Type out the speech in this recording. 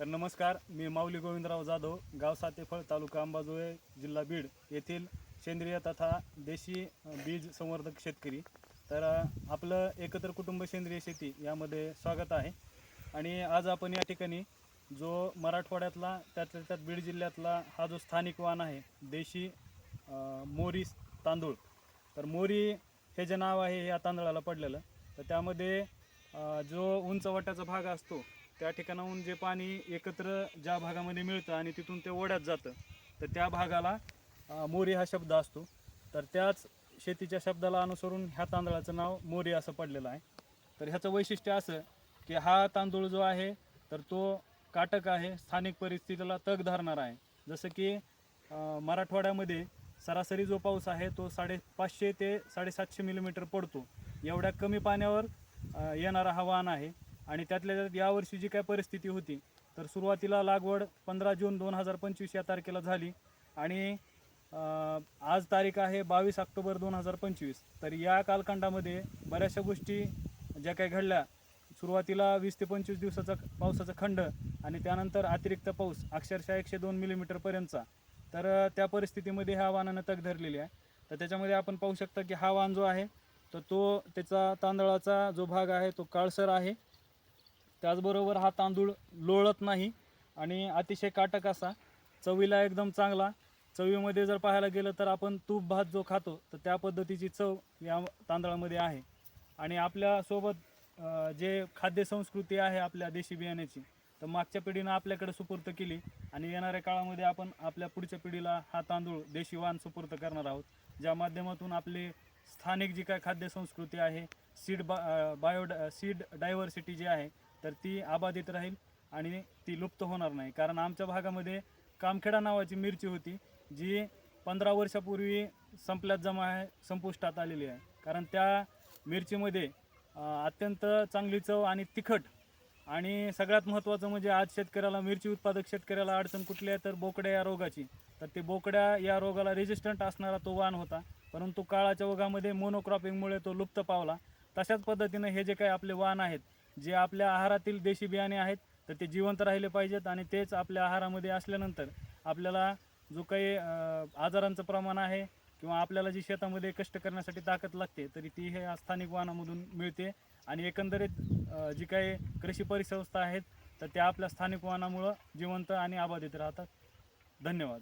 तर नमस्कार मी माऊली गोविंदराव जाधव गाव सातेफळ तालुका अंबाजोळे जिल्हा बीड येथील सेंद्रिय तथा देशी बीज संवर्धक शेतकरी. तर आपलं एकत्र कुटुंब सेंद्रिय शेती यामध्ये स्वागत आहे. आणि आज आपण या ठिकाणी जो मराठवाड्यातला त्यातल्या त्यात बीड जिल्ह्यातला हा जो स्थानिक वाण आहे देशी मोरी तांदूळ. तर मोरी हे जे नाव आहे या तांदळाला पडलेलं. तर त्यामध्ये जो उंचवट्याचा भाग असतो त्या ठिकाणाहून जे पाणी एकत्र ज्या भागामध्ये मिळतं आणि तिथून ते ओढ्यात जातं तर त्या भागाला मोरी हा शब्द असतो. तर त्याच शेतीच्या शब्दाला अनुसरून ह्या तांदळाचं नाव मोरी असं पडलेलं आहे. तर ह्याचं वैशिष्ट्य असं की हा तांदूळ जो आहे तर तो काटक आहे स्थानिक परिस्थितीला तग धरणारा आहे. जसं की मराठवाड्यामध्ये सरासरी जो पाऊस आहे तो साडेपाचशे ते साडेसातशे मिलीमीटर पडतो. एवढ्या कमी पाण्यावर येणारा हा वाहन आहे. आणि त्यातल्या त्यात यावर्षी जी काय परिस्थिती होती तर सुरुवातीला लागवड पंधरा जून दोन हजार पंचवीस या तारखेला झाली. आणि आज तारीख आहे बावीस ऑक्टोबर दोन हजार पंचवीस. तर या कालखंडामध्ये बऱ्याचशा गोष्टी ज्या काही घडल्या सुरुवातीला वीस ते पंचवीस दिवसाचा पावसाचा खंड आणि त्यानंतर अतिरिक्त पाऊस अक्षरशः एकशे दोन मिलीमीटरपर्यंतचा तर त्या परिस्थितीमध्ये ह्या वाहनानं तग धरलेली आहे. तर त्याच्यामध्ये आपण पाहू शकता की हा वाहन जो आहे तर तो त्याचा तांदळाचा जो भाग आहे तो काळसर आहे. त्याचबरोबर हा तांदूळ लोळत नाही आणि अतिशय काटक असा. चवीला एकदम चांगला. चवीमध्ये जर पाहायला गेलं तर आपण तूप भात जो खातो तर त्या पद्धतीची चव या तांदळामध्ये आहे. आणि आपल्यासोबत जे खाद्य संस्कृती आहे आपल्या देशी बियाण्याची तर मागच्या पिढीनं आपल्याकडे सुपूर्त केली आणि येणाऱ्या काळामध्ये आपण आपल्या पुढच्या पिढीला हा तांदूळ देशी वाण सुपूर्त करणार आहोत. ज्या माध्यमातून आपली स्थानिक जी काय खाद्य संस्कृती आहे सीड बा बायो सीड डायव्हर्सिटी जी आहे तर ती अबाधित राहील आणि ती लुप्त होणार नाही. कारण आमच्या भागामध्ये कामखेडा नावाची मिरची होती जी पंधरा वर्षापूर्वी संपल्यात जमा आहे संपुष्टात आलेली आहे. कारण त्या मिरचीमध्ये अत्यंत चांगली चव आणि तिखट आणि सगळ्यात महत्त्वाचं म्हणजे आज शेतकऱ्याला मिरची उत्पादक शेतकऱ्याला अडचण कुठली आहे तर बोकड्या या रोगाची. तर ते बोकड्या या रोगाला रेजिस्टंट असणारा तो वाण होता. परंतु काळाच्या ओघामध्ये मोनोक्रॉपिंगमुळे तो लुप्त पावला. तशाच पद्धतीनं हे जे काही आपले वाण आहेत जे आपल्या आहारातील देशी बियाणे आहेत तर ते जिवंत राहिले पाहिजेत आणि तेच आपल्या आहारामध्ये असल्यानंतर आपल्याला जो काही आजारांचं प्रमाण आहे किंवा आपल्याला जी शेतामध्ये कष्ट करण्यासाठी ताकद लागते तरी ती हे स्थानिक वाहनामधून मिळते. आणि एकंदरीत जी काही कृषी परिसंस्था आहेत तर त्या आपल्या स्थानिक वाहनामुळं जिवंत आणि अबाधित राहतात. धन्यवाद.